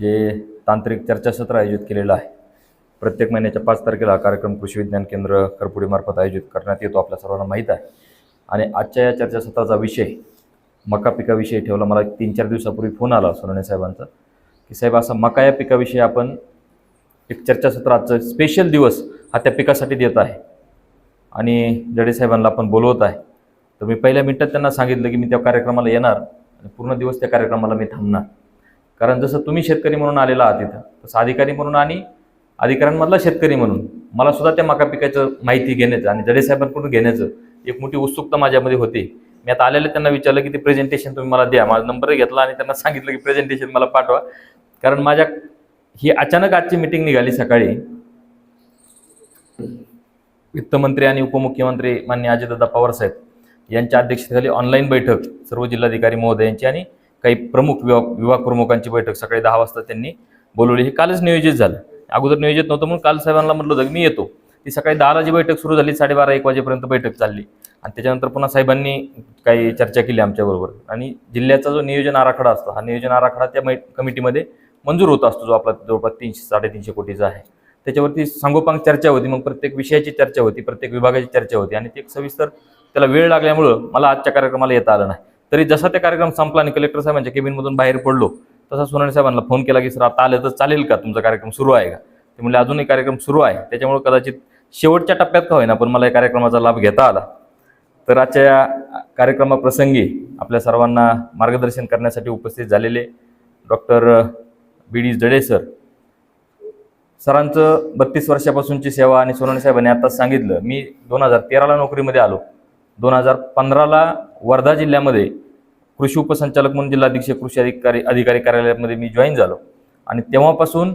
जे तांत्रिक चर्चासत्र आयोजित केलेलं आहे. प्रत्येक महिन्याच्या पाच तारखेला हा कार्यक्रम कृषी विज्ञान केंद्र करपुडीमार्फत आयोजित करण्यात येतो आपल्या सर्वांना माहीत आहे. आणि आजच्या या चर्चासत्राचा विषय मका पिकाविषयी ठेवला. मला एक तीन चार दिवसापूर्वी फोन आला सोनवणे साहेबांचा की साहेब असा मका या पिकाविषयी आपण एक चर्चासत्र आजचं स्पेशल दिवस हा त्या पिकासाठी देत आहे. आणि जडे साहेबांना आपण बोलवत आहे. तर मी पहिल्या मिनटात त्यांना सांगितलं की मी त्या कार्यक्रमाला येणार आणि पूर्ण दिवस त्या कार्यक्रमाला मी थांबणार. कारण जसं तुम्ही शेतकरी म्हणून आलेला आहात तिथं तसं अधिकारी म्हणून आणि अधिकाऱ्यांमधला शेतकरी म्हणून मला सुद्धा त्या मका पिकाचं माहिती घेण्याचं आणि जडे साहेबांकडून घेण्याचं एक मोठी उत्सुकता माझ्यामध्ये होती. मी आता आलेले त्यांना विचारलं की ते प्रेझेंटेशन तुम्ही मला द्या. माझा नंबर घेतला आणि त्यांना सांगितलं की प्रेझेंटेशन मला पाठवा. कारण माझ्या ही अचानक आजची मिटिंग निघाली सकाळी. वित्तमंत्री आणि उपमुख्यमंत्री मान्य अजितदादा पवार साहेब यांच्या अध्यक्षतेखाली ऑनलाईन बैठक सर्व जिल्हाधिकारी महोदयांची आणि काही प्रमुख विभाग विभाग प्रमुखांची बैठक सकाळी दहा वाजता त्यांनी बोलवली. हे कालच नियोजित झालं. अगोदर नियोजित नव्हतं म्हणून काल साहेबांना म्हटलं होतं की मी येतो. ती सकाळी दहाला जी बैठक सुरू झाली साडेबारा एक वाजेपर्यंत बैठक चालली. आणि त्याच्यानंतर पुन्हा साहेबांनी काही चर्चा केली आमच्याबरोबर आणि जिल्ह्याचा जो नियोजन आराखडा असतो हा नियोजन आराखडा त्या मै कमिटीमध्ये मंजूर होत असतो जो आपला जवळपास तीनशे साडेतीनशे कोटीचा आहे. त्याच्यावरती सांगोपांग चर्चा होती मग प्रत्येक विषयाची चर्चा होती प्रत्येक विभागाची चर्चा होती. आणि ते एक सविस्तर त्याला वेळ लागल्यामुळं मला आजच्या कार्यक्रमाला येता आलं नाही. तरी जसा ते कार्यक्रम संपला आणि कलेक्टर साहेबांच्या केबिनमधून बाहेर पडलो तसा सोनाने साहेबांना फोन केला की सर आता आलं तर चालेल का? तुमचा कार्यक्रम सुरू आहे का? ते म्हणजे अजूनही कार्यक्रम सुरू आहे. त्याच्यामुळे कदाचित शेवटच्या टप्प्यात का होईना पण मला या कार्यक्रमाचा लाभ घेता आला. तर आजच्या या कार्यक्रमाप्रसंगी आपल्या सर्वांना मार्गदर्शन करण्यासाठी उपस्थित झालेले doctor B D Jade sir सरांचं बत्तीस वर्षापासूनची सेवा आणि सोनवणे साहेबांनी आताच सांगितलं. मी दोन हजार तेराला नोकरीमध्ये आलो. दोन हजार पंधराला वर्धा जिल्ह्यामध्ये कृषी उपसंचालक म्हणून जिल्हाधीक्षक कृषी अधिकारी अधिकारी कार्यालयामध्ये मी जॉईन झालो. आणि तेव्हापासून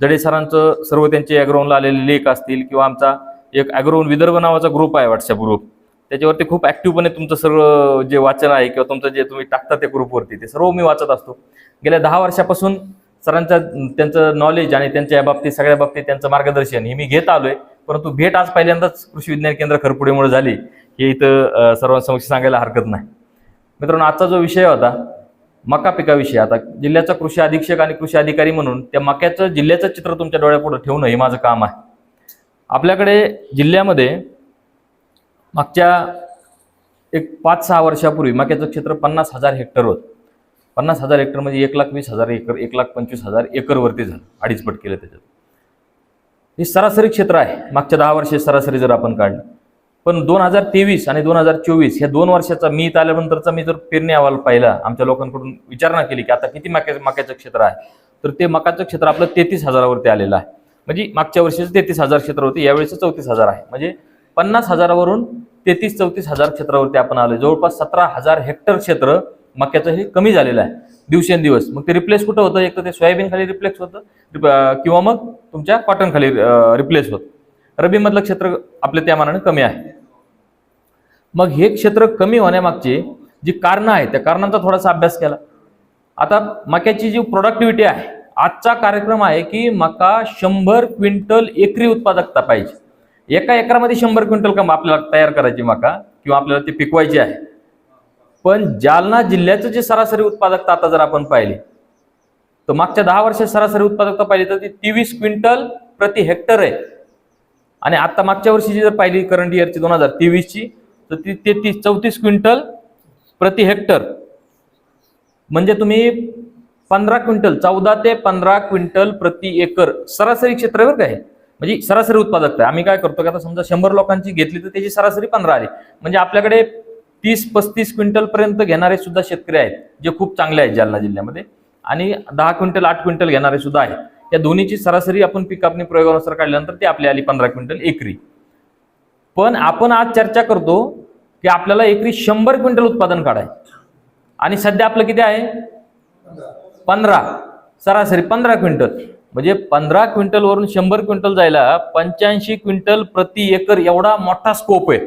जडे सरांचं सर्व त्यांचे ॲग्रोनला आलेले लेख असतील किंवा आमचा एक ॲग्रोन विदर्भ नावाचा ग्रुप आहे व्हॉट्सअप ग्रुप त्याच्यावरती खूप ॲक्टिव्हपणे तुमचं सर्व जे वाचन आहे किंवा तुमचं जे तुम्ही टाकता त्या ग्रुपवरती ते सर्व मी वाचत असतो. गेल्या दहा वर्षापासून सरांच्या त्यांचं नॉलेज आणि त्यांच्या या बाबतीत सगळ्या बाबतीत त्यांचं मार्गदर्शन हे मी घेत आलोय. परंतु भेट आज पहिल्यांदाच कृषी विज्ञान केंद्र खरपुडेमुळे झाली. हे इथं सर्वांसमोर सर्वांसमक्ष सांगायला हरकत नाही. मित्रांनो आजचा जो विषय होता मका पिकाविषयी आता जिल्ह्याचा कृषी अधीक्षक आणि कृषी अधिकारी म्हणून त्या मक्याचं जिल्ह्याचं चित्र तुमच्या डोळ्यापुढे ठेवणं हे माझं काम आहे. आपल्याकडे जिल्ह्यामध्ये मागच्या एक पाच सहा वर्षापूर्वी मक्याचं क्षेत्र पन्नास हजार हेक्टर होतं. पन्नास हजार हेक्टर म्हणजे एक लाख वीस हजार एकर एक लाख पंचवीस हजार एकरवरती झालं अडीच पट केलं त्याच्यात. हे सरासरी क्षेत्र आहे. मागच्या दहा वर्षे सरासरी जर आपण काढलं पण दोन हजार तेवीस आणि दोन हजार चोवीस ह्या दोन वर्षाचा मी इथं आल्यानंतरचा मी जर पेरणी अहवाल पाहिला आमच्या लोकांकडून विचारणा केली की आता किती मक्या मक्याचं क्षेत्र आहे? तर ते मकाचं क्षेत्र आपलं तेहतीस हजारावरती आलेलं आहे. म्हणजे मागच्या वर्षीचं तेहतीस हजार क्षेत्र होते यावेळेचं चौतीस हजार आहे. म्हणजे पन्नास हजारावरून तेहतीस चौतीस हजार क्षेत्रावरती आपण आलो जवळपास सतरा हजार हेक्टर क्षेत्र मक्याचं हे कमी झालेलं आहे. दिवसेंदिवस. मग ते रिप्लेस कुठं होतं? एक तर ते सोयाबीन खाली रिप्लेस होतं. रिप- किंवा मग तुमच्या कॉटन खाली रिप्लेस होतं. रबीमधलं क्षेत्र आपलं त्या मानाने कमी आहे. मग हे क्षेत्र कमी होण्यामागची जी कारणं आहेत त्या कारणांचा थोडासा अभ्यास केला. आता मक्याची जी प्रोडक्टिव्हिटी आहे आजचा कार्यक्रम आहे की मका शंभर क्विंटल एकरी उत्पादकता पाहिजे. एका एकरामध्ये शंभर क्विंटल कम आपल्याला तयार करायची मका किंवा आपल्याला ती पिकवायची आहे. पण जालना जिल्ह्याचं जे सरासरी उत्पादकता आता जर आपण पाहिली तर मागच्या दहा वर्षात सरासरी उत्पादकता पाहिली तर ती तेवीस क्विंटल प्रति हेक्टर आहे. आणि आता मागच्या वर्षीची जर पाहिली करंट इयरची दोन हजार तेवीसची तर ती तेहतीस चौतीस क्विंटल प्रति हेक्टर. म्हणजे तुम्ही पंधरा क्विंटल चौदा ते पंधरा क्विंटल प्रति एकर सरासरी क्षेत्र काय म्हणजे सरासरी उत्पादकता आम्ही काय करतो की आता समजा शंभर लोकांची घेतली तर त्याची सरासरी पंधरा आली. म्हणजे आपल्याकडे तीस पस्तीस क्विंटल पर्यंत घेणारे सुद्धा शेतकरी आहेत जे खूप चांगले आहेत जालना जिल्ह्यामध्ये. आणि दहा क्विंटल आठ क्विंटल घेणारे सुद्धा आहेत. या दोन्हीची सरासरी आपण पिकापणी प्रयोगानुसार काढल्यानंतर ती आपली आली पंधरा क्विंटल एकरी. पण आपण आज चर्चा करतो की आपल्याला एकरी शंभर क्विंटल उत्पादन काढाय आणि सध्या आपलं किती आहे? पंधरा. सरासरी पंधरा क्विंटल. म्हणजे पंधरा क्विंटल वरून शंभर क्विंटल जायला पंच्याऐंशी क्विंटल प्रति एकर एवढा मोठा स्कोप आहे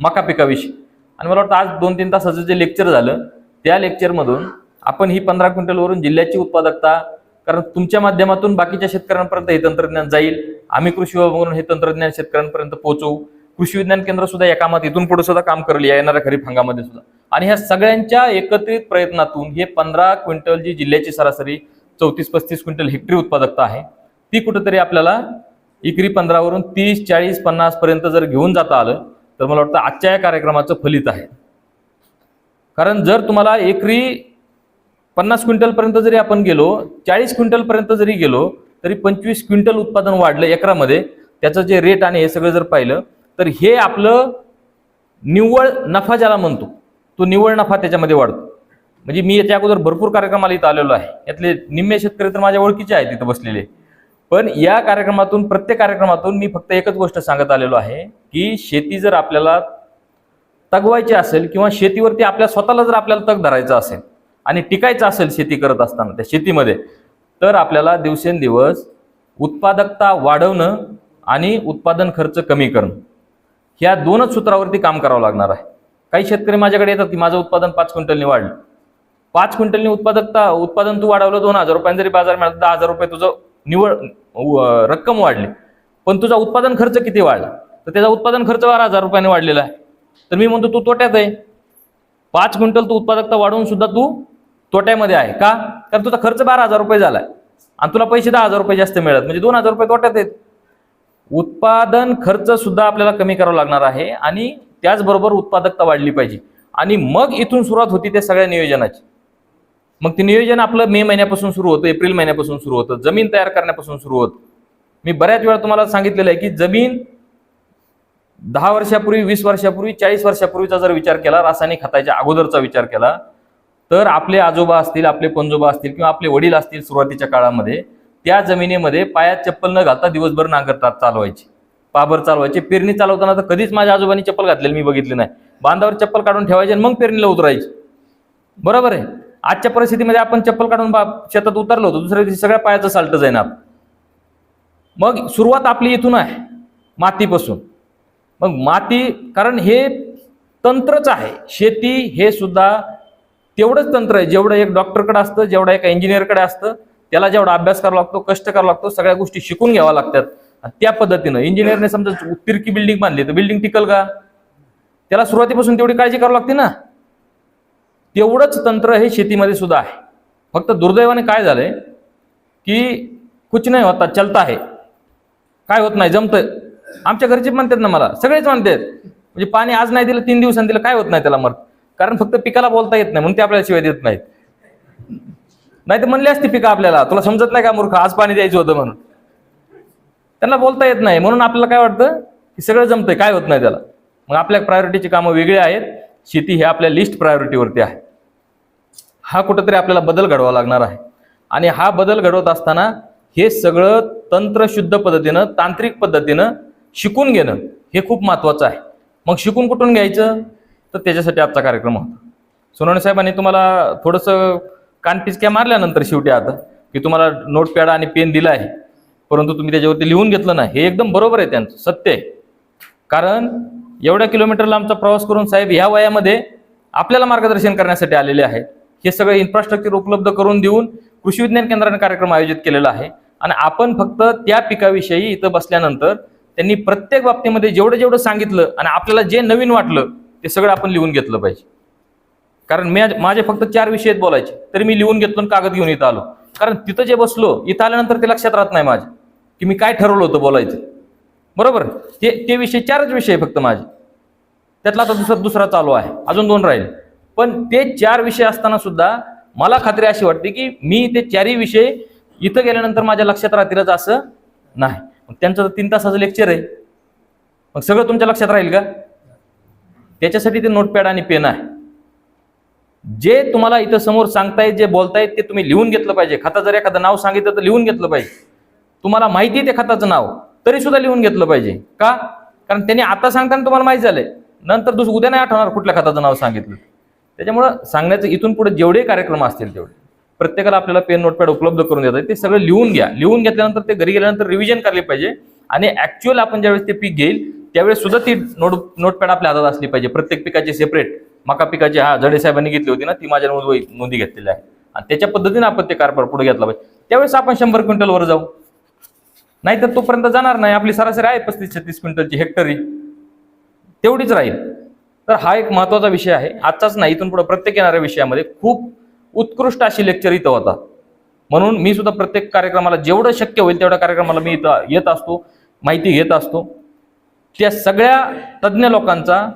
मका पिकाविषयी. आणि मला वाटतं आज दोन तीन तासाचं जे लेक्चर झालं त्या लेक्चरमधून आपण ही पंधरा क्विंटलवरून जिल्ह्याची उत्पादकता कारण तुमच्या माध्यमातून बाकीच्या शेतकऱ्यांपर्यंत हे तंत्रज्ञान जाईल. आम्ही कृषी विभागावरून म्हणून हे तंत्रज्ञान शेतकऱ्यांपर्यंत पोहोचवू. कृषी विज्ञान केंद्र सुद्धा या कामात इथून पुढे सुद्धा काम करेल या येणाऱ्या खरीप हंगामध्ये सुद्धा. आणि ह्या सगळ्यांच्या एकत्रित प्रयत्नातून हे पंधरा क्विंटल जी जिल्ह्याची सरासरी चौतीस पस्तीस क्विंटल हेक्टरी उत्पादकता आहे ती कुठंतरी आपल्याला इकरी पंधरावरून तीस चाळीस पन्नास पर्यंत जर घेऊन जाता आलं तर मला वाटतं आजच्या या कार्यक्रमाचं फलित आहे. कारण जर तुम्हाला एकरी पन्नास क्विंटलपर्यंत जरी आपण गेलो चाळीस क्विंटलपर्यंत जरी गेलो तरी पंचवीस क्विंटल उत्पादन वाढलं एकरामध्ये त्याचं जे रेट आणि हे सगळं जर पाहिलं तर हे आपलं निव्वळ नफा ज्याला म्हणतो तो निव्वळ नफा त्याच्यामध्ये वाढतो. म्हणजे मी याच्या अगोदर भरपूर कार्यक्रमाला इथं आलेलो आहे. यातले निम्मे शेतकरी तर माझ्या ओळखीचे आहेत तिथं बसलेले. पण या कार्यक्रमातून प्रत्येक कार्यक्रमातून मी फक्त एकच गोष्ट सांगत आलेलो आहे की शेती जर आपल्याला तगवायची असेल किंवा शेतीवरती आपल्या स्वतःला जर आपल्याला तग धरायचं असेल आणि टिकायचं असेल शेती करत असताना त्या शेतीमध्ये तर आपल्याला दिवसेंदिवस उत्पादकता वाढवणं आणि उत्पादन खर्च कमी करणं. ह्या दोनच सूत्रावरती काम करावं लागणार आहे. काही शेतकरी माझ्याकडे येतात की माझं उत्पादन पाच क्विंटलनी वाढलं. पाच क्विंटलनी उत्पादकता उत्पादन तू वाढवलं दोन हजार रुपयांनी जरी बाजार मिळाला दहा हजार रुपये तुझं निवड रक्कम वाढली. पण तुझा उत्पादन खर्च किती वाढला? तर त्याचा उत्पादन खर्च बारा हजार रुपयाने वाढलेला आहे. तर मी म्हणतो तू तोट्यात आहे. पाच क्विंटल तू उत्पादकता वाढवून सुद्धा तू तोट्यामध्ये आहे. का? कारण तुझा खर्च बारा हजार रुपये झालाय. आणि तुला पैसे दहा हजार रुपये जास्त मिळत म्हणजे दोन हजार रुपये तोट्यात आहेत. उत्पादन खर्च सुद्धा आपल्याला कमी करावा लागणार आहे आणि त्याचबरोबर उत्पादकता वाढली पाहिजे. आणि मग इथून सुरुवात होती त्या सगळ्या नियोजनाची. मग ते नियोजन आपलं मे महिन्यापासून सुरू होतं एप्रिल महिन्यापासून सुरू होतं जमीन तयार करण्यापासून सुरू होतं. मी बऱ्याच वेळा तुम्हाला सांगितलेलं आहे की जमीन दहा वर्षापूर्वी वीस वर्षापूर्वी चाळीस वर्षापूर्वीचा जर विचार केला रासायनिक खताच्या अगोदरचा विचार केला तर आपले आजोबा असतील आपले पंजोबा असतील किंवा आपले वडील असतील सुरुवातीच्या काळामध्ये त्या जमिनीमध्ये पायात चप्पल न घालता दिवसभर नांगरतात चालवायचे. पाबर चालवायची. पेरणी चालवताना तर कधीच माझ्या आजोबांनी चप्पल घातलेली मी बघितली नाही. बांधावर चप्पल काढून ठेवायचे आणि मग पेरणीला उतरायची. बरोबर आहे? आजच्या परिस्थितीमध्ये आपण चप्पल काढून बा शेतात उतरलो होतो. दुसऱ्या दिवशी सगळ्या पायाचं साल्ट जाईन आप मग सुरुवात आपली इथून आहे. मातीपासून. मग माती कारण हे तंत्रच आहे. शेती हे सुद्धा तेवढंच तंत्र आहे. जेवढं एक डॉक्टरकडे असतं जेवढं एका इंजिनियरकडे असतं त्याला जेवढा अभ्यास करावा लागतो कष्ट करावा लागतो सगळ्या गोष्टी शिकून घ्याव्या लागतात. त्या पद्धतीनं इंजिनियरने समजा तिरकी बिल्डिंग बांधली तर बिल्डिंग टिकल का? त्याला सुरुवातीपासून तेवढी काळजी करावी लागते ना. तेवढंच तंत्र हे शेतीमध्ये सुद्धा आहे. फक्त दुर्दैवाने काय झालंय की कुछ नाही होता चलता आहे. काय होत नाही जमतं आमच्या घरचे म्हणतात ना मला सगळेच म्हणतात म्हणजे पाणी आज नाही दिलं तीन दिवसांनी दिलं काय होत नाही त्याला मर कारण फक्त पिकाला बोलता येत नाही म्हणून ते आपल्याला शिवाय देत नाहीत. नाही तर म्हणले असते पिकं आपल्याला. तुला समजत नाही का मूर्ख? आज पाणी द्यायचं होतं म्हणून. त्यांना बोलता येत नाही. म्हणून आपल्याला काय वाटतं? की सगळं जमतंय. काय होत नाही त्याला? मग आपल्या प्रायोरिटीची कामं वेगळी आहेत. शेती हे आपल्या लिस्ट प्रायोरिटीवरती आहे. हा कुठंतरी आपल्याला बदल घडवा लागणार आहे. आणि हा बदल घडवत असताना हे सगळं तंत्रशुद्ध पद्धतीनं तांत्रिक पद्धतीनं शिकून घेणं हे खूप महत्त्वाचं आहे. मग शिकून कुठून घ्यायचं? तर त्याच्यासाठी आजचा कार्यक्रम होता. सोनवणे साहेबांनी तुम्हाला थोडंसं कानपिचक्या मारल्यानंतर शेवटी आता की तुम्हाला नोटपॅड आणि पेन दिला आहे परंतु तुम्ही त्याच्यावरती लिहून घेतलं ना हे एकदम बरोबर आहे त्यांचं सत्य आहे. कारण एवढ्या किलोमीटरला आमचा प्रवास करून साहेब ह्या वयामध्ये आपल्याला मार्गदर्शन करण्यासाठी आलेले आहे हे सगळं इन्फ्रास्ट्रक्चर उपलब्ध करून देऊन कृषी विज्ञान केंद्राने कार्यक्रम आयोजित केलेला आहे. आणि आपण फक्त त्या पिकाविषयी इथं बसल्यानंतर त्यांनी प्रत्येक बाबतीमध्ये जेवढं जेवढं सांगितलं आणि आपल्याला जे नवीन वाटलं ते सगळं आपण लिहून घेतलं पाहिजे. कारण मी माझे फक्त चार विषय आहेत बोलायचे. तरी मी लिहून घेतलो कागद घेऊन इथं आलो. कारण तिथं जे बसलो इथं आल्यानंतर ते लक्षात राहत नाही माझे की मी काय ठरवलं होतं बोलायचं. बरोबर? ते ते विषय चारच विषय आहे फक्त माझे. त्यातला आता दुसरा दुसरा चालू आहे. अजून दोन राहील. पण ते चार विषय असताना सुद्धा मला खात्री अशी वाटते की मी ते चारही विषय इथं गेल्यानंतर माझ्या लक्षात राहतीलच असं नाही. मग त्यांचं तर तीन तासाचं लेक्चर आहे. मग सगळं तुमच्या लक्षात राहील का? त्याच्यासाठी ते नोटपॅड आणि पेन आहे. जे तुम्हाला इथं समोर सांगतायत जे बोलतायत ते तुम्ही लिहून घेतलं पाहिजे. खाता जर एखादं नाव सांगितलं तर लिहून घेतलं पाहिजे. तुम्हाला माहिती आहे ते खताचं नाव तरी सुद्धा लिहून घेतलं पाहिजे. का? कारण त्यांनी आता सांगताना तुम्हाला माहिती झालंय. नंतर दुसरं उद्या नाही आठवणार कुठल्या खताचं नाव सांगितलं. त्याच्यामुळं सांगण्याचं इथून पुढे जेवढे कार्यक्रम असतील तेवढे. प्रत्येकाला आपल्याला पेन नोटपॅड उपलब्ध करून देतात. ते सगळं लिहून घ्या. लिहून घेतल्यानंतर ते घरी गेल्यानंतर रिव्हिजन करले पाहिजे. आणि ऍक्च्युअल आपण ज्यावेळेस ते पीक घेईल त्यावेळेस सुद्धा ती नोट नोटपॅड आपल्या हातात असली पाहिजे. प्रत्येक पिकाची सेपरेट मका पिकाची हा जडे साहेबांनी घेतली होती ना ती माझ्या नोंद नोंदी घेतलेली आहे. आणि त्याच्या पद्धतीने आपण ते कारभार पुढे घेतला पाहिजे. त्यावेळेस आपण शंभर क्विंटल वर जाऊ. नाहीतर तोपर्यंत जाणार नाही. आपली सरासरी आहे पस्तीस छत्तीस क्विंटलची हेक्टरी. तेवढीच राहील. तर हा एक महत्त्वाचा विषय आहे. आजचाच नाही इथून पुढे प्रत्येक येणाऱ्या विषयामध्ये खूप उत्कृष्ट अशी लेक्चर इथं होता. म्हणून मी सुद्धा प्रत्येक कार्यक्रमाला जेवढं शक्य होईल तेवढ्या कार्यक्रमाला मी इथं येत असतो माहिती घेत असतो. त्या सगळ्या तज्ज्ञ लोकांचा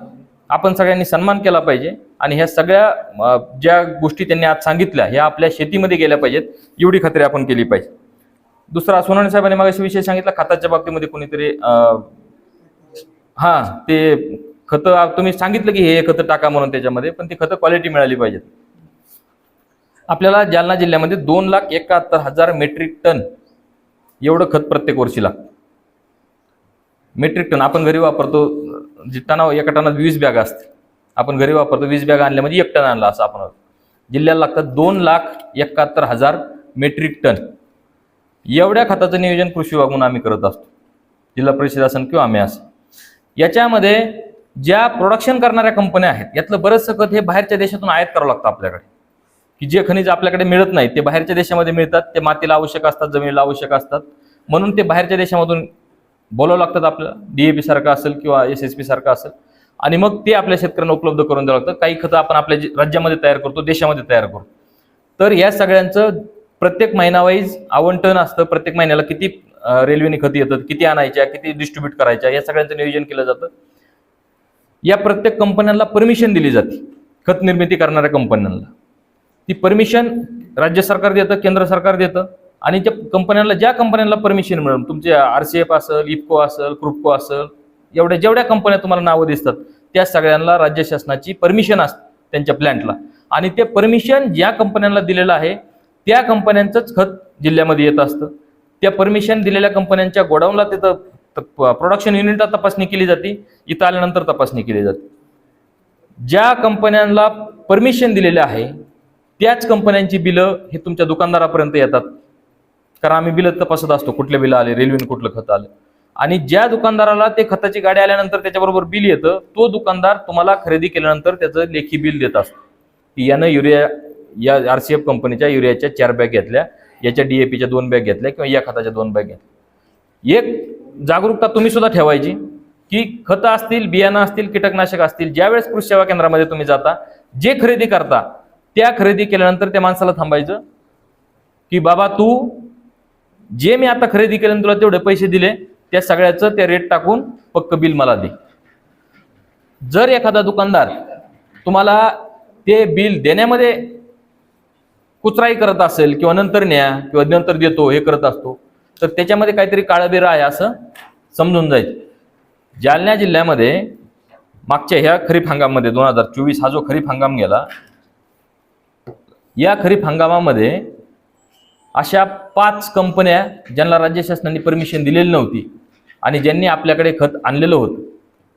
आपण सगळ्यांनी सन्मान केला पाहिजे आणि ह्या सगळ्या ज्या गोष्टी त्यांनी आज सांगितल्या ह्या आपल्या शेतीमध्ये गेल्या पाहिजेत एवढी खात्री आपण केली पाहिजे. दुसरा सोनाने साहेबांनी मग विषय सांगितला खताच्या बाबतीमध्ये कोणीतरी हां हा ते खतं तुम्ही सांगितलं की हे खतं टाका म्हणून त्याच्यामध्ये पण ती खतं क्वालिटी मिळाली पाहिजेत. आपल्याला जालना जिल्ह्यामध्ये दोन लाख एकाहत्तर हजार मेट्रिक टन एवढं खत प्रत्येक वर्षी लागतं मेट्रिक टन आपण घरी वापरतो म्हणजे जे टना एका टनात वीस बॅग असते आपण घरी वापरतो वीस बॅग आणल्यामध्ये म्हणजे एक टन आणला असं आपण जिल्ह्याला लागतात दोन लाख एकाहत्तर हजार मेट्रिक टन. एवढ्या खताचं नियोजन कृषी विभागून आम्ही करत असतो. जिल्हा परिषद असेल किंवा आम्ही असं. याच्यामध्ये ज्या प्रोडक्शन करणाऱ्या कंपन्या आहेत यातलं बरंचसं खत हे बाहेरच्या देशातून आयात करावं लागतं आपल्याकडे. की जे खनिज आपल्याकडे मिळत नाही ते बाहेरच्या देशामध्ये मिळतात ते मातीला आवश्यक असतात जमिनीला आवश्यक असतात. म्हणून ते बाहेरच्या देशामधून बोलावं लागतात आपल्याला. डीएपी सारखं असेल किंवा एस एस पी सारखं असेल. आणि मग ते आपल्या शेतकऱ्यांना उपलब्ध करून द्यावं लागतं. काही खतं आपण आपल्या जे- राज्यामध्ये तयार करतो देशामध्ये तयार करतो. तर या सगळ्यांचं प्रत्येक महिनावाईज आवंटन असतं. प्रत्येक महिन्याला किती रेल्वेने खतं येतात किती आणायच्या किती डिस्ट्रीब्यूट करायच्या या सगळ्यांचं नियोजन केलं जातं. या प्रत्येक कंपन्यांना परमिशन दिली जाते. खत निर्मिती करणाऱ्या कंपन्यांना ती परमिशन राज्य सरकार देतं केंद्र सरकार देतं. आणि त्या कंपन्यांना ज्या कंपन्यांना परमिशन मिळेल तुमचे आर सी एफ असेल इफको असेल क्रुपको असेल एवढ्या जेवढ्या कंपन्या तुम्हाला नावं दिसतात त्या सगळ्यांना राज्य शासनाची परमिशन असते त्यांच्या प्लॅन्टला आणि ते परमिशन ज्या कंपन्यांना दिलेलं आहे त्या कंपन्यांचंच खत जिल्ह्यामध्ये येत असतं. त्या परमिशन दिलेल्या कंपन्यांच्या गोडाऊनला तिथं प्रोडक्शन युनिटला तपासणी केली जाते इथं आल्यानंतर तपासणी केली जाते. ज्या कंपन्यांना परमिशन दिलेलं आहे त्याच कंपन्यांची बिलं हे तुमच्या दुकानदारापर्यंत येतात. कारण आम्ही बिलं तपासत असतो कुठले बिलं आले रेल्वेने कुठलं खत आलं. आणि ज्या दुकानदाराला ते खताची गाडी आल्यानंतर त्याच्याबरोबर बिल येतं तो दुकानदार तुम्हाला खरेदी केल्यानंतर त्याचं लेखी बिल देत असतो. की यानं युरिया या आर सी एफ कंपनीच्या युरियाच्या चार बॅग घेतल्या याच्या डीएपीच्या दोन बॅग घेतल्या किंवा या खताच्या दोन बॅग घेतल्या. एक जागरूकता तुम्ही सुद्धा ठेवायची की खतं असतील बियाणं असतील कीटकनाशक असतील ज्यावेळेस कृषी सेवा केंद्रामध्ये तुम्ही जाता जे खरेदी करता त्या खरेदी केल्यानंतर त्या माणसाला थांबायचं की बाबा तू जे मी आता खरेदी केलं तुला तेवढे पैसे दिले त्या सगळ्याचं ते रेट टाकून पक्क बिल मला दे. जर एखादा दुकानदार तुम्हाला ते बिल देण्यामध्ये कुचराई करत असेल किंवा नंतर न्या किंवा नंतर देतो हे करत असतो तर त्याच्यामध्ये काहीतरी काळबेरा आहे असं समजून जाईल. जालना जिल्ह्यामध्ये मागच्या ह्या खरीप हंगामामध्ये दोन हजार चोवीस हा जो खरीप हंगाम गेला या खरीप हंगामामध्ये अशा पाच कंपन्या ज्यांना राज्य शासनाने परमिशन दिलेली नव्हती आणि ज्यांनी आपल्याकडे खत आणलेलं होतं.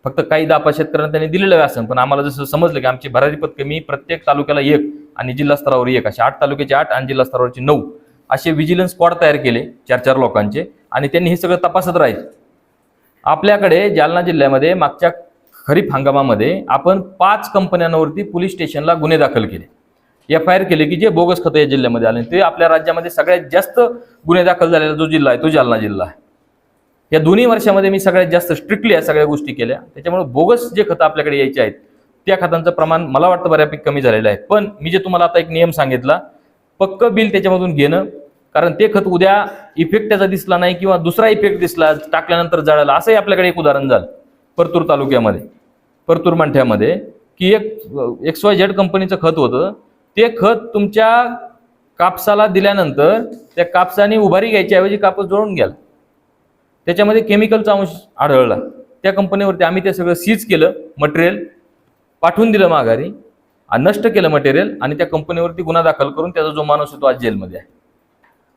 फक्त काही दापा शेतकऱ्यांना त्यांनी दिलेलं असं पण आम्हाला जसं समजलं की आमची भरारी पथके मी प्रत्येक तालुक्याला एक आणि जिल्हा स्तरावर एक असे आठ तालुक्याचे आठ आणि जिल्हा स्तरावरचे नऊ असे विजिलन्स स्क्वॉड तयार केले चार चार लोकांचे आणि त्यांनी हे सगळं तपासत राहील. आपल्याकडे जालना जिल्ह्यामध्ये मागच्या खरीप हंगामामध्ये आपण पाच कंपन्यांवरती पोलीस स्टेशनला गुन्हे दाखल केले. एफ आय आर केले की जे बोगस खतं या जिल्ह्यामध्ये आले. ते आपल्या राज्यामध्ये सगळ्यात जास्त गुन्हे दाखल झालेला जो जिल्हा आहे तो जालना जिल्हा आहे. या दोन्ही वर्षामध्ये मी सगळ्यात जास्त स्ट्रिक्टली या सगळ्या गोष्टी केल्या. त्याच्यामुळे बोगस जे खतं आपल्याकडे यायचे आहेत त्या खतांचं प्रमाण मला वाटतं बऱ्यापैकी कमी झालेलं आहे. पण मी जे तुम्हाला आता एक नियम सांगितला पक्क बिल त्याच्यामधून घेणं कारण ते खत उद्या इफेक्ट त्याचा दिसला नाही किंवा दुसरा इफेक्ट दिसला टाकल्यानंतर जळाला असंही आपल्याकडे एक उदाहरण झालं. परतूर तालुक्यामध्ये परतूर मंठ्यामध्ये की एक एक्स वाय झेड कंपनीचं खत होतं ते खत तुमच्या कापसाला दिल्यानंतर त्या कापसाने उभारी घ्यायच्याऐवजी कापूस जोडून गेला. त्याच्यामध्ये केमिकलचा अंश आढळला. त्या कंपनीवरती आम्ही ते सगळं सीज केलं मटेरियल पाठवून दिलं माघारी आणि नष्ट केलं मटेरियल आणि त्या कंपनीवरती गुन्हा दाखल करून त्याचा जो माणूस आहे तो आज जेलमध्ये आहे.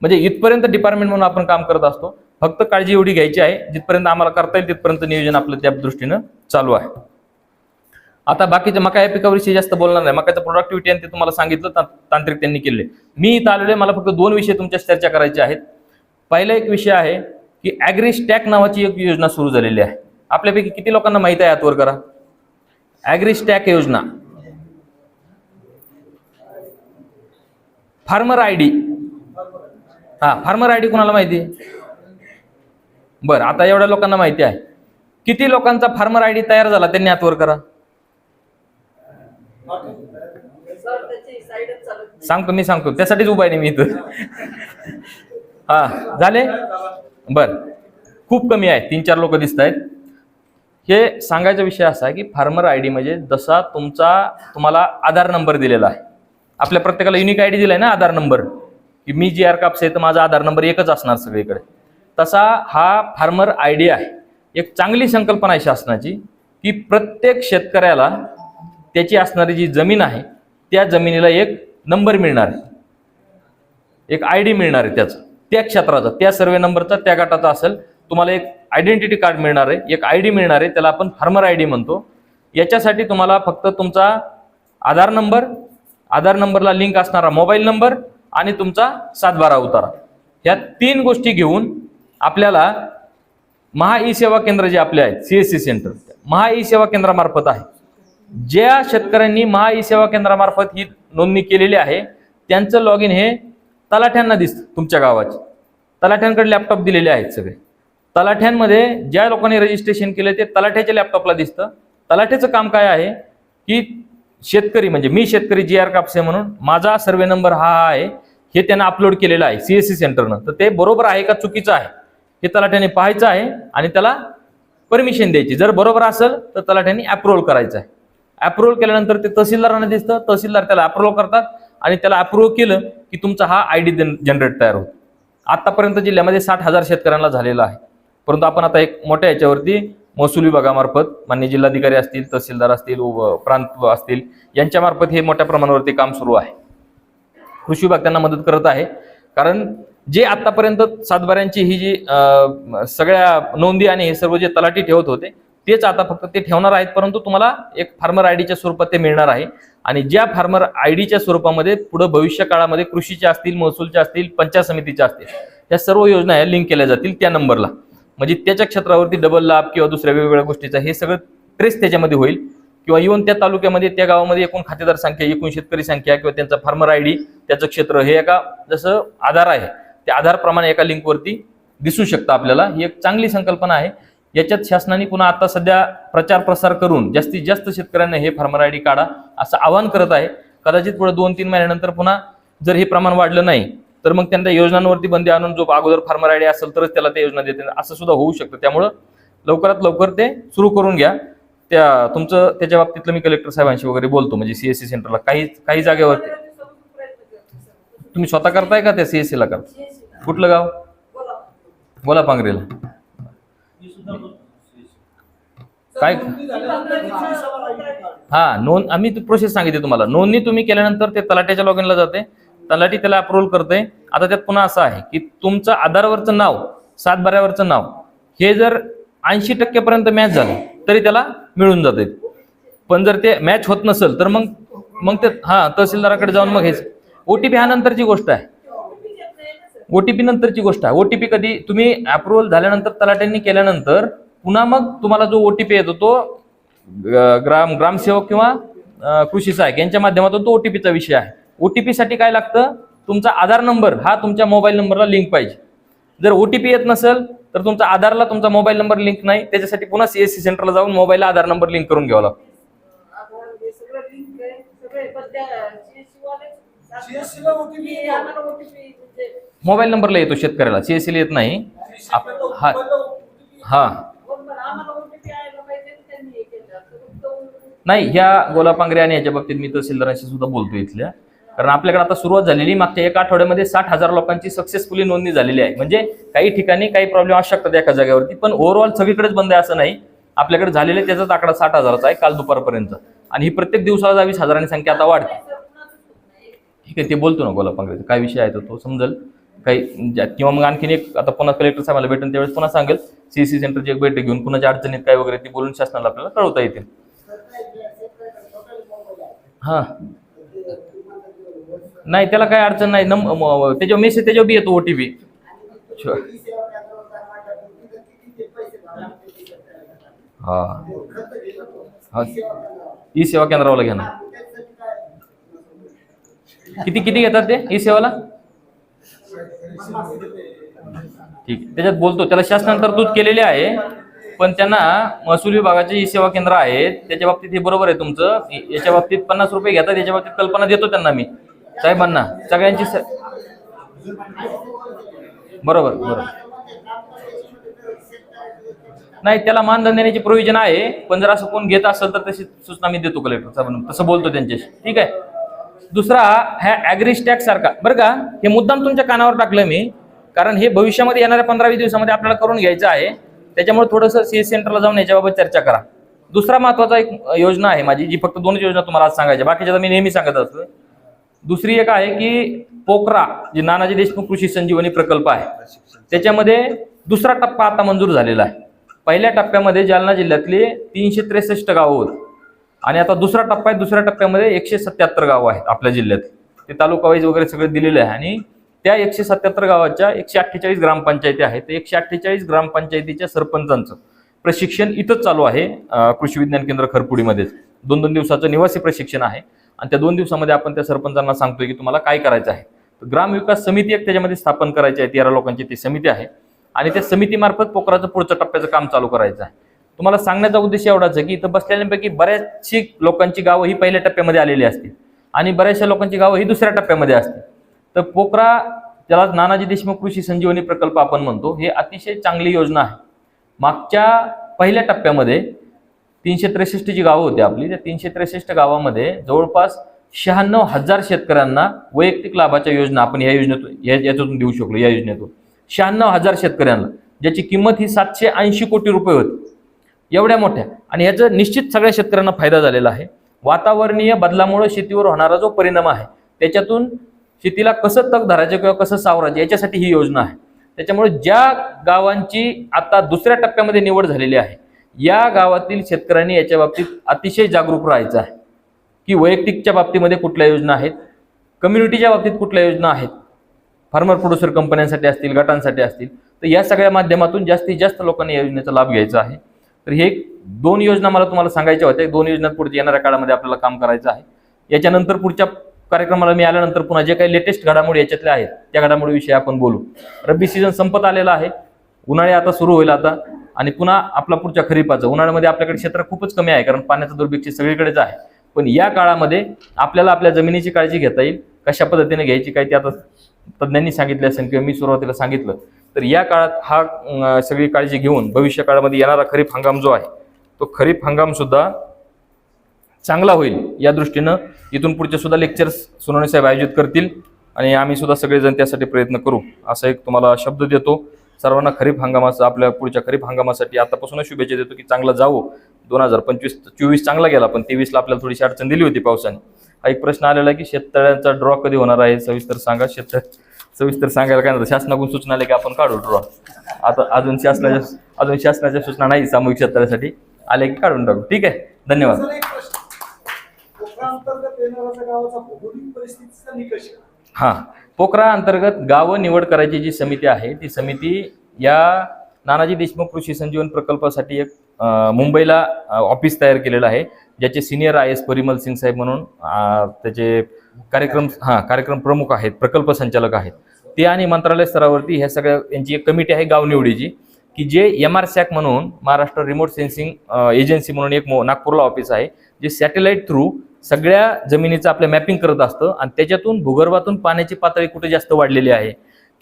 म्हणजे इथपर्यंत डिपार्टमेंट म्हणून आपण काम करत असतो. फक्त काळजी एवढी घ्यायची आहे जिथपर्यंत आम्हाला करता येईल तिथपर्यंत नियोजन आपलं त्या दृष्टीनं चालू आहे. आता बाकीच्या मका या पिकाविषयी जास्त बोलणार नाही. मकाचं प्रोडक्टिव्हिटी आणि ते तुम्हाला सांगितलं तांत्रिक त्यांनी केले. मी इथं आलेलो मला फक्त दोन विषय तुमच्या चर्चा करायचे आहेत. पहिला एक विषय आहे की ॲग्री स्टॅक नावाची एक योजना सुरू झालेली आहे. आपल्यापैकी किती लोकांना माहिती आहे आतवर करा? ॲग्री स्टॅक योजना. Farmer I D. हा फार्मर आय डी कोणाला माहिती आहे? बरं आता एवढ्या लोकांना माहिती आहे. किती लोकांचा फार्मर आय डी तयार झाला त्यांनी आतवर करा सर त्याची साईडच चालत सांगतो मी सांगतो. त्यासाठीच उभा आहे मी इथं. हा झाले? बर. खूप कमी आहे. तीन चार लोक दिसत आहेत. हे सांगायचा विषय असा आहे की फार्मर आय डी म्हणजे जसा तुमचा तुम्हाला आधार नंबर दिलेला आहे. आपल्या प्रत्येकाला युनिक आय डी दिलाय ना आधार नंबर. की मी जी आर कापसे तर माझा आधार नंबर एकच असणार सगळीकडे. तसा हा फार्मर आय डी आहे. एक चांगली संकल्पना आहे शासनाची की प्रत्येक शेतकऱ्याला त्याची असणारी जी जमीन आहे त्या जमिनीला एक नंबर मिळणार आहे. एक आय डी मिळणार आहे त्याचं. त्या क्षेत्राचा त्या सर्वे नंबरचा त्या गटाचा असेल तुम्हाला एक आयडेंटिटी कार्ड मिळणार आहे एक आय डी मिळणार आहे त्याला आपण फार्मर आय डी म्हणतो. याच्यासाठी तुम्हाला फक्त तुमचा आधार नंबर आधार नंबरला लिंक असणारा मोबाईल नंबर आणि तुमचा सातबारा उतारा. या तीन गोष्टी घेऊन आपल्याला महा ई सेवा केंद्र जे आपले आहेत C center Maha e Seva केंद्रामार्फत आहे. ज्या शेतकऱ्यांनी महा ई सेवा केंद्रामार्फत ही नोंदणी केलेली आहे त्यांचं लॉग इन हे तलाठ्यांना दिसतं तुमच्या गावाचे. तलाठ्यांकडे लॅपटॉप दिलेले आहेत सगळे. तलाठ्यांमध्ये ज्या लोकांनी रजिस्ट्रेशन केलं ते तलाठ्याच्या लॅपटॉपला दिसतं. तलाठ्याचं काम काय आहे की शेतकरी म्हणजे मी शेतकरी जी आर कापसे म्हणून माझा सर्वे नंबर हा आहे हे त्यांना अपलोड केलेलं आहे सीएससी सेंटरनं तर ते बरोबर आहे का चुकीचं आहे? हे तलाठ्याने पाहायचं आहे आणि त्याला परमिशन द्यायची. जर बरोबर असेल तर तलाठ्यांनी अप्रुव्हल करायचं आहे. अप्रुव्हल केल्यानंतर ते तहसीलदारांना दिसतं. तहसीलदार त्याला अप्रुव्हल करतात आणि त्याला अप्रुव्ह केलं की तुमचा हा आय डी जनरेट तयार होतो. आतापर्यंत जिल्ह्यामध्ये साठ हजार शेतकऱ्यांना झालेला आहे. परंतु आपण आता एक मोठ्या याच्यावरती महसूल विभागामार्फत मान्य जिल्हाधिकारी असतील तहसीलदार असतील व प्रांत असतील यांच्यामार्फत हे मोठ्या प्रमाणावरती काम सुरू आहे. कृषी विभाग त्यांना मदत करत आहे. कारण जे आतापर्यंत सातबाऱ्यांची ही जी सगळ्या नोंदी आणि हे सर्व जे तलाठी ठेवत होते तेच आता फक्त ते ठेवणार आहेत परंतु तुम्हाला एक फार्मर आय डीच्या स्वरूपात ते मिळणार आहे. आणि ज्या फार्मर आय डीच्या स्वरूपामध्ये पुढे भविष्य काळामध्ये कृषीच्या असतील महसूलच्या असतील पंचायत समितीच्या असतील या सर्व योजना या लिंक केल्या जातील त्या नंबरला. म्हणजे त्याच्या क्षेत्रावरती डबल लाभ किंवा दुसऱ्या वेगवेगळ्या गोष्टीचा हे सगळं ट्रेस त्याच्यामध्ये होईल. किंवा इव्हन त्या तालुक्यामध्ये त्या गावामध्ये एकूण खातेदार संख्या एकूण शेतकरी संख्या किंवा त्यांचा फार्मर आय डी त्याचं क्षेत्र हे एका जसं आधार आहे त्या आधारप्रमाणे एका लिंकवरती दिसू शकतं आपल्याला. ही एक चांगली संकल्पना आहे. याच्यात शासनाने पुन्हा आता सध्या प्रचार प्रसार करून जास्तीत जास्त शेतकऱ्यांना हे फार्मर आय डी काढा असं आवाहन करत आहे. कदाचित पुढे दोन तीन महिन्यानंतर पुन्हा जर हे प्रमाण वाढलं नाही तर मग त्यांच्या योजनांवरती बंदी आणून जो अगोदर फार्मर आय डी असेल तरच त्याला त्या योजना देते. असं सुद्धा होऊ शकतं. त्यामुळं लवकरात लवकर ते सुरू करून घ्या. त्या तुमचं त्याच्या बाबतीतलं मी कलेक्टर साहेबांशी वगैरे बोलतो म्हणजे सीएससी सेंटरला. काही काही जागेवरती. तुम्ही स्वतः करताय का त्या सी एस सीला करता? कुठलं गाव? बोला पांगरेला काय? हा नोंद आम्ही प्रोसेस सांगितली तुम्हाला. नोंदणी तुम्ही केल्यानंतर ते तलाट्याच्या लॉगिनला जाते. तलाठी त्याला अप्रुव्हल करते. आता त्यात पुन्हा असं आहे की तुमचं आधारवरचं नाव सातबाऱ्यावरचं नाव हे जर ऐंशी टक्केपर्यंत मॅच झालं तरी त्याला मिळून जाते. पण जर ते मॅच होत नसेल तर मग मग ते हा तहसीलदाराकडे जाऊन मग हेच. ओटीपी हा नंतरची गोष्ट आहे. ओटीपी नंतरची गोष्ट आहे. ओटीपी कधी तुम्ही अप्रुव्हल झाल्यानंतर तलाट्यांनी केल्यानंतर पुन्हा मग तुम्हाला जो ओटीपी येतो तो ग्राम ग्रामसेवक किंवा कृषी सहायक यांच्या माध्यमातून तो ओटीपीचा विषय आहे. ओटीपी साठी काय लागतं? तुमचा आधार नंबर हा तुमच्या मोबाईल नंबरला लिंक पाहिजे. जर ओटीपी येत नसेल तर तुमचा आधारला तुमचा मोबाईल नंबर लिंक नाही. त्याच्यासाठी पुन्हा सीएससी सेंटरला जाऊन मोबाईलला आधार नंबर लिंक करून घ्यावा लागतो. मोबाईल नंबरला येतो शेतकऱ्याला. सीएससी येत नाही. आप- हा. हा. नाही ह्या गोलापांगरे आणि याच्या बाबतीत मी तहसीलदारांशी सुद्धा बोलतो इथल्या. कारण आपल्याकडे आता सुरुवात झालेली. मागच्या एका आठवड्यामध्ये साठ हजार लोकांची सक्सेसफुली नोंदणी झालेली आहे. म्हणजे काही ठिकाणी काही प्रॉब्लेम असू शकतात एका जागेवरती. पण ओव्हरऑल सगळीकडेच बंद आहे असं नाही. आपल्याकडे झालेले त्याचाच आकडा साठ हजाराचा आहे काल दुपारपर्यंत. आणि ही प्रत्येक दिवसाला वीस हजारांची संख्या आता वाढते. ठीक आहे ते बोलतो ना गोलापांगरेचा काय विषय आहे तो? तो समजेल. काही ज्या- किंवा मग आणखीन एक आता पुन्हा कलेक्टर साहेबाला भेटेल त्यावेळेस पुन्हा सांगेल. सी सी सेंटरची एक बैठक घेऊन कुणाच्या अडचणीत काय वगैरे ती बोलून शासनाला आपल्याला कळवता येतील. हा. नाही त्याला काय अडचण नाही. नम त्याच्यावर मेसेज त्याच्यावर बी येतो ओटीपी हा. हां. ई सेवा केंद्रावाला घेणार ना. किती किती घेतात ते? ई सेवाला? ठीक. त्याच्यात बोलतो त्याला शासनाने तरतूद केलेली आहे पण त्यांना महसूल विभागाचे ई सेवा केंद्र आहेत. त्याच्या बाबतीत हे बरोबर आहे तुमचं. याच्या बाबतीत पन्नास रुपये घेतात याच्या बाबतीत कल्पना देतो त्यांना मी. साहेबांना सगळ्यांची बरोबर बरोबर. नाही त्याला मानधन देण्याची प्रोविजन आहे पण जर असं कोण घेत असेल तर तशी सूचना मी देतो कलेक्टर साहेबांना. तसं बोलतो त्यांच्याशी. ठीक आहे? दुसरा ह्या ॲग्रिज सारखा. बरं का? हे मुद्दाम तुमच्या कानावर टाकलं मी. कारण हे भविष्यामध्ये येणाऱ्या पंधरा वीस दिवसामध्ये आपल्याला करून घ्यायचं आहे. त्याच्यामुळे थोडंसं सी सेंटरला जाऊन याच्याबाबत चर्चा करा. दुसरा महत्त्वाचा एक योजना आहे माझी जी फक्त दोनच योजना तुम्हाला आज सांगायच्या बाकीच्या तर मी नेहमी सांगत असतो दुसरी एक आहे की पोकरा जे नानाजी देशमुख कृषी संजीवनी प्रकल्प आहे. त्याच्यामध्ये दुसरा टप्पा आता मंजूर झालेला आहे. पहिल्या टप्प्यामध्ये जालना जिल्ह्यातले तीनशे त्रेसष्ट गावं होत. आणि आता दुसरा टप्पा आहे दुसऱ्या टप्प्यामध्ये एकशे सत्याहत्तर गावं आहेत आपल्या जिल्ह्यात. ते तालुका वाईज वगैरे सगळे दिलेले आहे. आणि त्या एकशे सत्याहत्तर गावाच्या एकशे अठ्ठेचाळीस ग्रामपंचायती आहेत. ते एकशे अठ्ठेचाळीस ग्रामपंचायतीच्या सरपंचांचं प्रशिक्षण इथंच चालू आहे कृषी विज्ञान केंद्र खरपुडीमध्येच दोन दोन दिवसाचं निवासी प्रशिक्षण आहे. आणि त्या दोन दिवसामध्ये आपण त्या सरपंचांना सांगतोय की तुम्हाला काय करायचं आहे. तर ग्रामविकास समिती एक त्याच्यामध्ये स्थापन करायची आहे तेरा लोकांची ती समिती आहे. आणि त्या समितीमार्फत पोखराचं पुढच्या टप्प्याचं काम चालू करायचं आहे. तुम्हाला सांगण्याचा उद्देश एवढाच आहे की इथं बसलेल्यांपैकी बऱ्याचशी लोकांची गावं ही पहिल्या टप्प्यामध्ये आलेली असतील. आणि बऱ्याचशा लोकांची गावं ही दुसऱ्या टप्प्यामध्ये असतील. तर पोकरा ज्याला नानाजी देशमुख कृषी संजीवनी प्रकल्प आपण म्हणतो हे अतिशय चांगली योजना आहे. मागच्या पहिल्या टप्प्यामध्ये तीनशे त्रेसष्ट जी गावं होती आपली. त्या तीनशे त्रेसष्ट गावामध्ये जवळपास शहाण्णव हजार शेतकऱ्यांना वैयक्तिक लाभाच्या योजना आपण या योजनेतून या- याच्यातून देऊ शकलो या योजनेतून. शहाण्णव हजार शेतकऱ्यांना ज्याची किंमत ही सातशे ऐंशी कोटी रुपये होती. एवढ्या मोठ्या. आणि ह्याचा निश्चित सगळ्या शेतकऱ्यांना फायदा झालेला आहे. वातावरणीय बदलामुळे शेतीवर होणारा जो परिणाम आहे त्याच्यातून शेतीला कसं तग धरायचं किंवा कसं सावरायचं याच्यासाठी ही योजना आहे. त्याच्यामुळे ज्या गावांची आता दुसऱ्या टप्प्यामध्ये निवड झालेली आहे या गावातील शेतकऱ्यांनी याच्या बाबतीत अतिशय जागरूक राहायचं आहे. की वैयक्तिकच्या बाबतीमध्ये कुठल्या योजना आहेत कम्युनिटीच्या बाबतीत कुठल्या योजना आहेत फार्मर प्रोड्युसर कंपन्यांसाठी असतील गटांसाठी असतील तर या सगळ्या माध्यमातून जास्तीत जास्त लोकांनी या योजनेचा लाभ घ्यायचा आहे. तर हे दोन योजना मला तुम्हाला सांगायच्या होत्या. दोन योजना पुढच्या येणाऱ्या काळामध्ये आपल्याला काम करायचं आहे. याच्यानंतर पुढच्या कार्यक्रमाला मी आल्यानंतर पुन्हा जे काही लेटेस्ट घडामोडी याच्यातल्या आहेत त्या घडामोडीविषयी आपण बोलू. रब्बी सीझन संपत आलेला आहे. उन्हाळी आता सुरू होईल आता. आणि पुन्हा आपला पुढच्या खरीपाचं. उन्हाळ्यामध्ये आपल्याकडे क्षेत्र खूपच कमी आहे कारण पाण्याचं दुर्भिक्ष सगळीकडेच आहे. पण या काळामध्ये आपल्याला आपल्या जमिनीची काळजी घेता येईल. कशा पद्धतीने घ्यायची काय ते आता तज्ज्ञांनी सांगितले असेल किंवा मी सुरुवातीला सांगितलं. तर या काळात हा सगळी काळजी घेऊन भविष्य काळामध्ये येणारा खरीप हंगाम जो आहे तो खरीप हंगाम सुद्धा चांगला होईल. या दृष्टीनं इथून पुढचे सुद्धा लेक्चर्स सोनवणे साहेब आयोजित करतील आणि आम्ही सुद्धा सगळेजण त्यासाठी प्रयत्न करू असा एक तुम्हाला शब्द देतो. सर्वांना खरीप हंगामाचा आपल्या पुढच्या खरीप हंगामासाठी आतापासूनच शुभेच्छा देतो की चांगला जावो. दोन हजार पंचवीस चोवीस चांगला गेला पण तेवीसला आपल्याला थोडीशी अडचण दिली होती पावसाने. हा एक प्रश्न आलेला आहे की शेततळ्यांचा ड्रॉ कधी होणार आहे? सविस्तर सांगा शेततळ सविस्तर सांगायला काय नव्हतं शासनाकडून सूचना आल्या की आपण काढू ड्रॉ. आता अजून शासनाच्या अजून शासनाच्या सूचना नाही सामूहिक शेततळ्यासाठी आल्या की काढून टाकू. ठीक आहे? धन्यवाद. हां. पोखरा अंतर्गत गावं निवड करायची जी समिती आहे ती समिती या नानाजी देशमुख कृषी संजीवन प्रकल्पासाठी एक मुंबईला ऑफिस तयार केलेलं आहे ज्याचे senior I S Parimal Singh साहेब म्हणून त्याचे कार्यक्रम हां कार्यक्रम प्रमुख आहेत प्रकल्प संचालक आहेत. ते आणि मंत्रालय स्तरावरती ह्या सगळ्या यांची एक कमिटी आहे गाव निवडीची की जे एम आर सॅक म्हणून महाराष्ट्र रिमोट सेन्सिंग एजन्सी म्हणून एक मो- नागपूरला ऑफिस आहे जे सॅटेलाइट थ्रू सगळ्या जमिनीचं आपलं मॅपिंग करत असतं आणि त्याच्यातून भूगर्भातून पाण्याची पातळी कुठे जास्त वाढलेली आहे.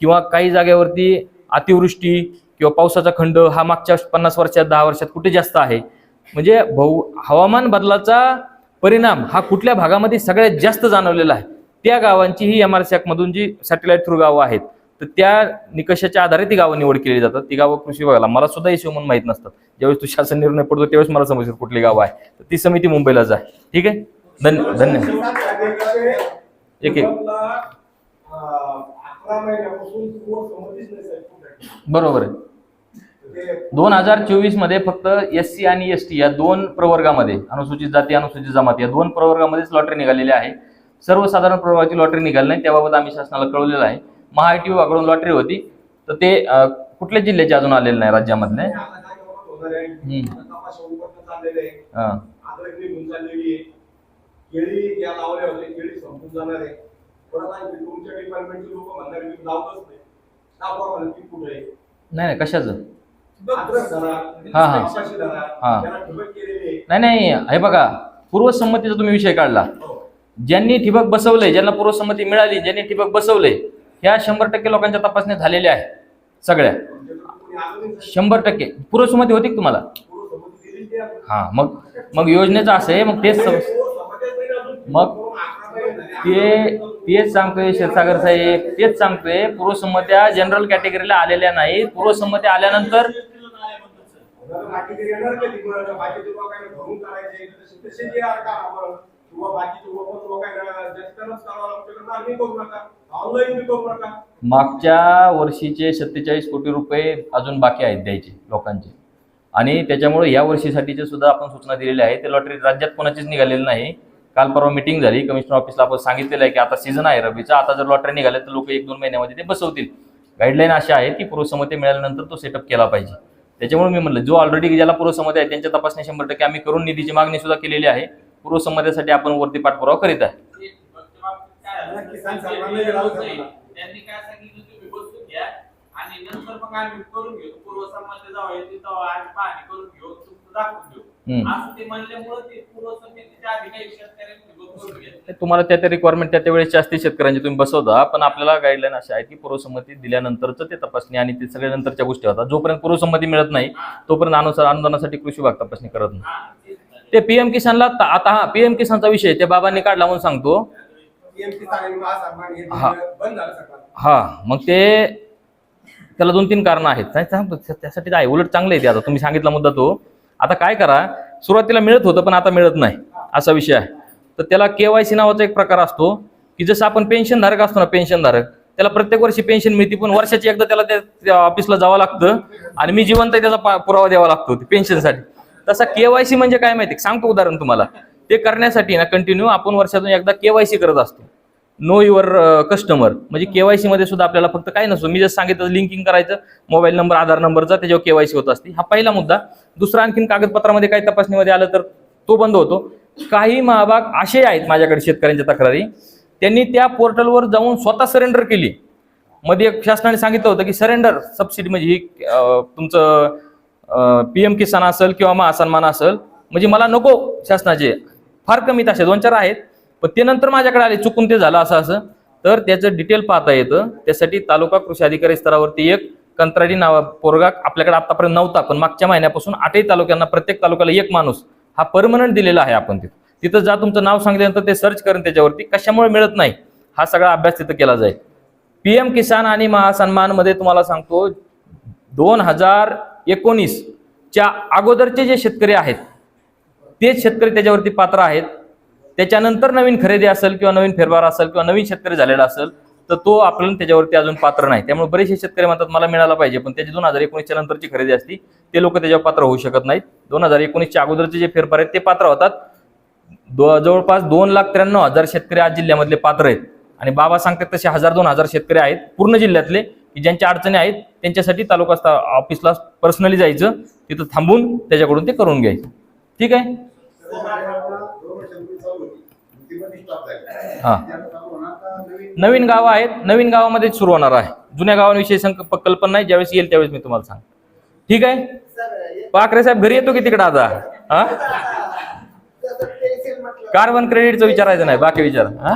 किंवा काही जागेवरती अतिवृष्टी किंवा पावसाचा खंड हा मागच्या पन्नास वर्षात दहा वर्षात कुठे जास्त आहे. म्हणजे भाऊ हवामान बदलाचा परिणाम हा कुठल्या भागामध्ये सगळ्यात जास्त जाणवलेला आहे? त्या गावांची ही एम आर मधून जी सॅटेलाइट थ्रू गावं आहेत तर त्या निकषाच्या आधारे ती गावं निवड केली जातात. ती गावं कृषी विभागाला मला सुद्धा येशू म्हणून माहीत नसतात. ज्यावेळेस तो शासन निर्णय पडतो त्यावेळेस मला समजेल कुठली गाव आहे. तर ती समिती मुंबईलाच आहे ठीक आहे? धन्य. धन्यवाद एक. एक. बरोबर आहे. दोन हजार चोवीसमध्ये फक्त एस सी आणि एस टी या दोन प्रवर्गामध्ये अनुसूचित जाती अनुसूचित जमाती या दोन प्रवर्गामध्येच लॉटरी निघालेली आहे. सर्वसाधारण प्रवर्गाची लॉटरी निघाली नाही त्याबाबत आम्ही शासनाला कळवलेलं आहे. महाआयटी विभागाकडून लॉटरी होती. तर ते अं, कुठल्याच जिल्ह्याचे अजून आलेले नाही राज्यामधले? नाही नाही कशाचं? हा, हा. हा. आहे नाही नाही हे बघा पूर्वसंमतीचा तुम्ही विषय काढला हो. ज्यांनी ठिबक बसवलंय ज्यांना पूर्वसंमती मिळाली ज्यांनी ठिबक बसवलंय ह्या शंभर टक्के लोकांच्या तपासण्या झालेल्या आहेत सगळ्या म्हणजे शंभर टक्के पूर्वसंमती होती का तुम्हाला. हा मग मग योजनेचं असं आहे मग तेच. मग ते तेच सांगतोय क्षीरसागर साहेब तेच सांगतोय. पूर्वसंमत्या जनरल कॅटेगरीला आलेल्या नाही पूर्वसंमती आल्यानंतर मागच्या वर्षीचे सत्तेचाळीस कोटी रुपये अजून बाकी आहेत द्यायचे लोकांचे. आणि त्याच्यामुळे या वर्षीसाठीचे सुद्धा आपण सूचना दिलेल्या आहेत. ते लॉटरी राज्यात कोणाचीच निघालेली नाही. काल परवा मिटिंग झाली. कमिशनर ऑफिसला आपण सांगितलेलं आहे की आता सीझन आहे रबीचा आता जर लॉटरी निघाल्या तर लोक एक दोन महिन्यामध्ये ते बसवतील. गाईडलाईन अशी आहे की पूर्वसंमती मिळाल्यानंतर तो सेटअप केला पाहिजे. त्याच्यामुळे मी म्हणलं जो ऑलरेडी ज्याला पूर्वसंमती आहे त्यांच्या तपासणी शंभर टक्के आम्ही करून निधीची मागणी सुद्धा केलेली आहे. पूर्वसंमतीसाठी आपण वरती पाठपुरावा करीत आहे. आणि नंतर मग आम्ही करून घेऊ. पूर्वसंमती जेव्हा तिथं आम्ही पाहणी करून घेऊ. दाखवून घेऊ हम्म. असं ते म्हणल्यामुळे ते पूर्वसंमतीच्या आधी काही शेतकऱ्यांनी ठिबक करून घेतलं. ते तुम्हाला त्या त्या रिक्वायरमेंट त्या त्या वेळेसच्या असते शेतकऱ्यांची तुम्ही बसवता. पण आपल्याला गाईडलाईन अशा आहेत की पूर्वसंमती दिल्यानंतरच ते तपासणी आणि ते सगळ्या नंतरच्या गोष्टी होतात. जोपर्यंत पूर्वसंमती मिळत नाही तोपर्यंत अनुसार अनुदानासाठी कृषी विभाग तपासणी करत नाही. हा, तेच झालं. ते पीएम किसानला आता हा पीएम किसानचा विषय त्या बाबांनी काढला म्हणून सांगतो. हे हा. बंद झालं सगळं हा मग ते त्याला दोन तीन कारणं आहेत. नाही सांगतो त्या- त्यासाठी आहे उलट चांगलं आहे ते आता. तुम्ही सांगितला मुद्दा तो. आता काय करा सुरुवातीला मिळत होतं पण आता मिळत नाही असा विषय आहे. तर त्याला केवायसी नावाचा एक प्रकार असतो की जसं आपण पेन्शनधारक असतो ना पेन्शनधारक त्याला प्रत्येक वर्षी पेन्शन मिळते पण वर्षाची एकदा त्याला त्या- ऑफिसला जावं लागतं आणि मी जिवंत त्याचा पुरावा द्यावा लागतो पेन्शनसाठी. तसा केवायसी म्हणजे काय माहिती? सांगतो उदाहरण तुम्हाला. ते करण्यासाठी ना कंटिन्यू आपण वर्षातून एकदा केवायसी करत असतो. नो युअर कस्टमर म्हणजे केवायसी मध्ये सुद्धा आपल्याला फक्त काय नसतो. मी जर सांगितलं लिंकिंग करायचं मोबाईल नंबर आधार नंबरचा त्याच्यावर केवायसी होत असते. हा पहिला मुद्दा. दुसरा आणखीन कागदपत्रामध्ये काही तपासणीमध्ये आलं तर तो बंद होतो. काही महाभाग असे आहेत माझ्याकडे शेतकऱ्यांच्या तक्रारी. त्यांनी त्या पोर्टलवर जाऊन स्वतः सरेंडर केली. मध्ये एक शासनाने सांगितलं होतं की सरेंडर सबसिडी म्हणजे ही तुमचं तुमचं पीएम किसान असेल किंवा महासन्मान असेल म्हणजे मला नको शासनाचे. फार कमी तसे दोन चार आहेत. पण ते नंतर माझ्याकडे आले चुकून ते झालं असं असं. तर त्याचं डिटेल पाहता येतं. त्यासाठी तालुका कृषी अधिकारी स्तरावरती एक कंत्राटी नावा पोरगा आपल्याकडे आतापर्यंत नव्हता पण मागच्या महिन्यापासून आठही तालुक्यांना प्रत्येक तालुक्याला एक माणूस हा परमनंट दिलेला आहे आपण तिथं. तिथं जा तुमचं नाव सांगितल्यानंतर ते सर्च करून त्याच्यावरती कशामुळे मिळत नाही. हा सगळा अभ्यास तिथं केला जाईल. पीएम किसान आणि महासन्मानमध्ये तुम्हाला सांगतो दोन हजार एकोणीसच्या अगोदरचे जे शेतकरी आहेत तेच शेतकरी त्याच्यावरती पात्र आहेत. त्याच्यानंतर नवीन खरेदी असेल किंवा नवीन फेरफार असेल किंवा नवीन शेतकरी झालेला असेल तर तो आपल्याला त्याच्यावरती अजून पात्र नाही. त्यामुळे बरेचसे शेतकरी म्हणतात मला मिळाला पाहिजे. पण त्याची दोन हजार एकोणीसच्या नंतरची खरेदी असती ते लोक त्याच्यावर पात्र होऊ शकत नाहीत. दोन हजार एकोणीसच्या अगोदरचे जे फेरफार आहेत ते पात्र होतात. दो जवळपास दोन लाख त्र्याण्णव हजार शेतकरी आज जिल्ह्यामधले पात्र आहेत. आणि बाबा सांगतात तसे हजार दोन हजार शेतकरी आहेत पूर्ण जिल्ह्यातले की ज्यांच्या अडचणी आहेत त्यांच्यासाठी तालुका ऑफिसला पर्सनली जायचं तिथं थांबून त्याच्याकडून ते करून घ्यायचं. ठीक आहे? हा. नवीन गावं आहेत नवीन गावामध्ये सुरू होणार आहे. जुन्या गावांविषयी संक कल्पना नाही ज्यावेळेस येईल त्यावेळेस मी तुम्हाला सांग ठीक आहे? पाखरे साहेब घरी येतो की तिकडे आता? हा? कार्बन क्रेडिटचं विचारायचं नाही बाकी विचार. हा?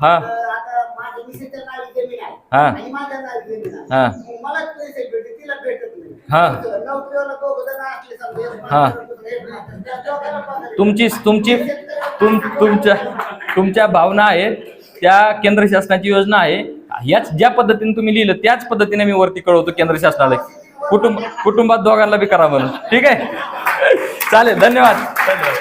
हा. हा. हा. हा. हा. तुमची तुमची तुम तुमच्या तुमच्या भावना आहेत त्या केंद्र शासनाची योजना आहे. याच ज्या पद्धतीने तुम्ही लिहिलं त्याच पद्धतीने मी वरती कळवतो केंद्र शासनाला. कुटुंब कुटुंबात दोघांना बी करा म्हणून. ठीक आहे? चालेल धन्यवाद धन्यवाद.